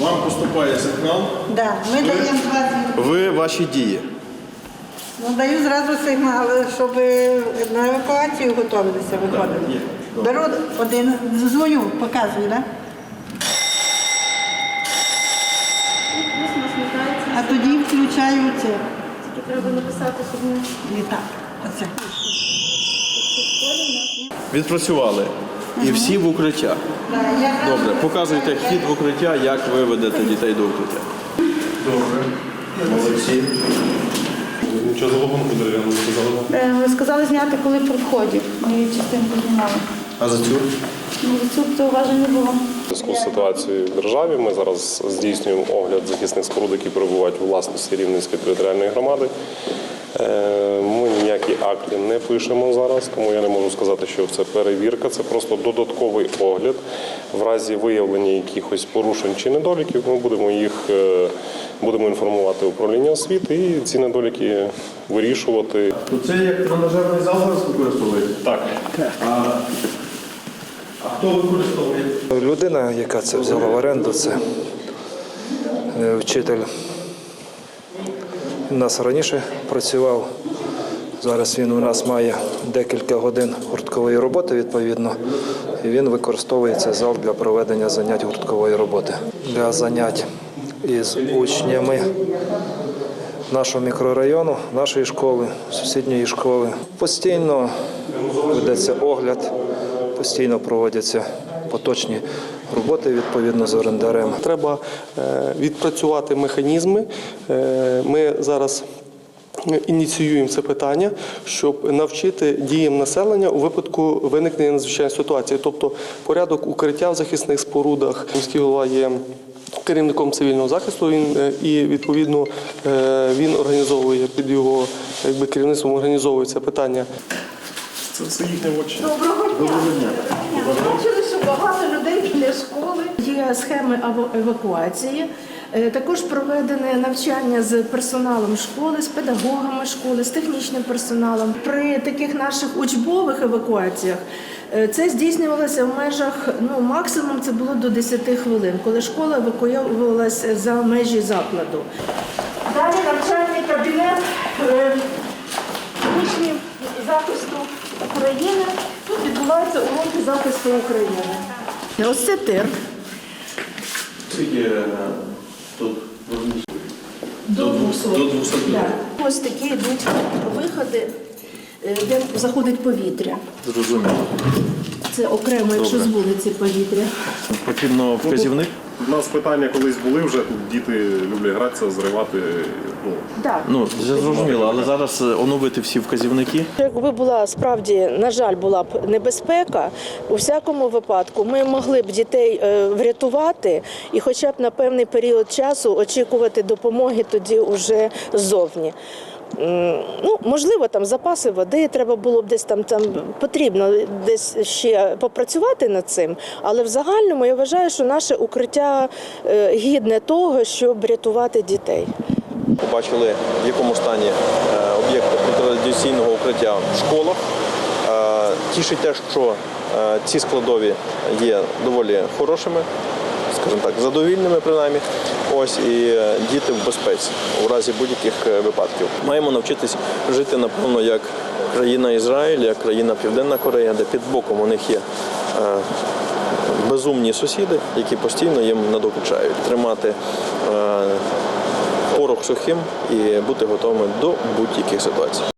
Вам поступає сигнал. Да, ми даємо зразу, Ви ваші дії. ну, даю зразу сигнал, щоб на евакуацію готувалися, виходили. Добре. Беру один, дзвоню, показую, да? а тоді включаю це Тільки треба написати, щоб не літак. Оце. Відпрацювали. І всі в укриття. Добре, показуйте хід в укриття, як ви ведете дітей до укриття. Добре. Молодці. Нічого залогом дерев'яного не сказали. Е, Сказали зняти, коли при вході. Ми її частинку знімали. А за цю? Ну, за цю зауважень не було. У зв'язку з ситуацією в державі ми зараз здійснюємо огляд захисних споруд, які перебувають у власності Рівненської територіальної громади. Е, Ми ніякі акти не пишемо зараз, тому я не можу сказати, що це перевірка, це просто додатковий огляд. В разі виявлення якихось порушень чи недоліків, ми будемо їх е, будемо інформувати управління освіти і ці недоліки вирішувати. То це як тренажерний зал зараз використовуєте? Так. А, а хто використовує? Людина, яка це взяла в оренду, це е, вчитель. У нас раніше працював. Зараз він у нас має декілька годин гурткової роботи, відповідно, і він використовує цей зал для проведення занять гурткової роботи. Для занять із учнями нашого мікрорайону, нашої школи, сусідньої школи. Постійно ведеться огляд, постійно проводяться поточні роботи відповідно з орендарем. Треба е, відпрацювати механізми. Е, Ми зараз ініціюємо це питання, щоб навчити діям населення у випадку виникнення надзвичайної ситуації, тобто порядок укриття в захисних спорудах. Міський голова є керівником цивільного захисту. Він е, і відповідно е, він організовує під його якби керівництвом організовує це питання. Це все їхнє очі. Доброго дня. Ми бачили, що багато людей біля школи. Є схеми евакуації. Е, Також проведене навчання з персоналом школи, з педагогами школи, з технічним персоналом. При таких наших учбових евакуаціях е, це здійснювалося в межах, ну максимум це було до 10 хвилин, коли школа евакуювалася за межі закладу. Захисту України. Тут відбуваються уроки захисту України. Ось це тир. Е, тут До 200. до 200 Так. Ось такі йдуть виходи, е, де заходить повітря. Зрозуміло. Це окремо, якщо з вулиці повітря. Потрібно вказівник. У нас питання колись були вже, тут діти люблять гратися, зривати. Ну, Так. Ну, це зрозуміло, але зараз е, оновити всі вказівники. Якби була справді, на жаль, була б небезпека, у всякому випадку ми могли б дітей е, врятувати і, хоча б на певний період часу, очікувати допомоги тоді уже ззовні. Ну, можливо, там запаси води треба було б десь там, там потрібно десь ще попрацювати над цим. Але в загальному я вважаю, що наше укриття е, гідне того, щоб рятувати дітей. Побачили, в якому стані е, об'єкти протирадіаційного укриття в школах. Е, Тішить те, що ці складові є доволі хорошими, скажімо так, задовільними принаймні. Ось і е, діти в безпеці у разі будь-яких е, випадків. Маємо навчитись жити, напевно, як країна Ізраїль, як країна Південна Корея, де під боком у них є. е, Безумні сусіди, які постійно їм надокучають, тримати порох сухим і бути готовими до будь-яких ситуацій.